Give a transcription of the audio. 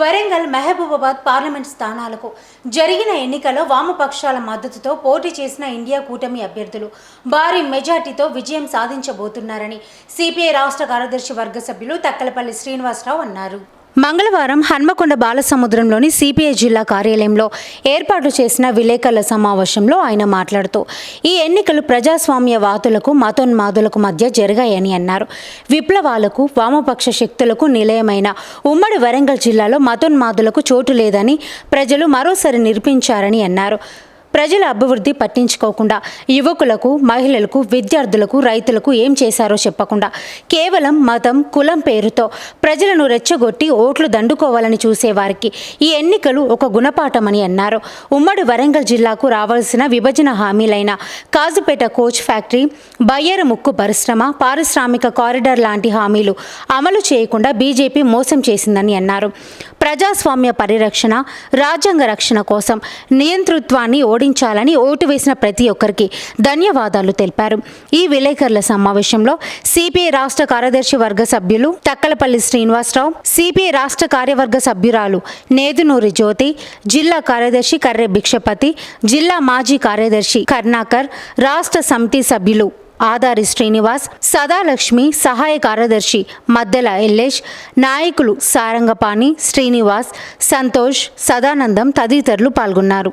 Warangal Mahabubabad parliament స్థానాలకు జరిగిన ఎన్నికలో వామపక్షాల మద్దతుతో పోటీ చేసిన ఇండియా కూటమి అభ్యర్థులు భారీ మెజార్టీతో విజయం సాధించబోతున్నారని సిపిఐ రాష్ట్ర కార్యదర్శి వర్గ సభ్యులు తక్కలపల్లి శ్రీనివాసరావు అన్నారు. మంగళవారం హన్మకొండ బాలసముద్రంలోని సిపిఐ జిల్లా కార్యాలయంలో ఏర్పాటు చేసిన విలేకరుల సమావేశంలో ఆయన మాట్లాడుతూ ఈ ఎన్నికలు ప్రజాస్వామ్య వాతులకు మతోన్మాదులకు మధ్య జరిగాయని అన్నారు. విప్లవాలకు వామపక్ష శక్తులకు నిలయమైన ఉమ్మడి వరంగల్ జిల్లాలో మతోన్మాదులకు చోటు లేదని ప్రజలు మరోసారి నిరూపించారని అన్నారు. ప్రజల అభివృద్ధి పట్టించుకోకుండా యువకులకు మహిళలకు విద్యార్థులకు రైతులకు ఏం చేశారో చెప్పకుండా కేవలం మతం కులం పేరుతో ప్రజలను రెచ్చగొట్టి ఓట్లు దండుకోవాలని చూసేవారికి ఈ ఎన్నికలు ఒక గుణపాఠమని అన్నారు. ఉమ్మడి వరంగల్ జిల్లాకు రావాల్సిన విభజన హామీలైన కాజుపేట కోచ్ ఫ్యాక్టరీ బయ్యర ముక్కు పరిశ్రమ పారిశ్రామిక కారిడార్ లాంటి హామీలు అమలు చేయకుండా బీజేపీ మోసం చేసిందని అన్నారు. ప్రజాస్వామ్య పరిరక్షణ రాజ్యాంగ రక్షణ కోసం నియంతృత్వాన్ని ఓడించాలని ఓటు వేసిన ప్రతి ఒక్కరికి ధన్యవాదాలు తెలిపారు. ఈ విలేకరుల సమావేశంలో సిపిఐ రాష్ట్ర కార్యదర్శి వర్గ సభ్యులు తక్కలపల్లి శ్రీనివాసరావు సిపిఐ రాష్ట్ర కార్యవర్గ సభ్యురాలు నేదునూరి జ్యోతి జిల్లా కార్యదర్శి కర్రె భిక్షపతి జిల్లా మాజీ కార్యదర్శి కర్ణాకర్ రాష్ట్ర సమితి సభ్యులు ఆదారి శ్రీనివాస్ సదాలక్ష్మి సహాయ కార్యదర్శి మద్దెల ఎల్లేష్ నాయకులు సారంగపాణి శ్రీనివాస్ సంతోష్ సదానందం తదితరులు పాల్గొన్నారు.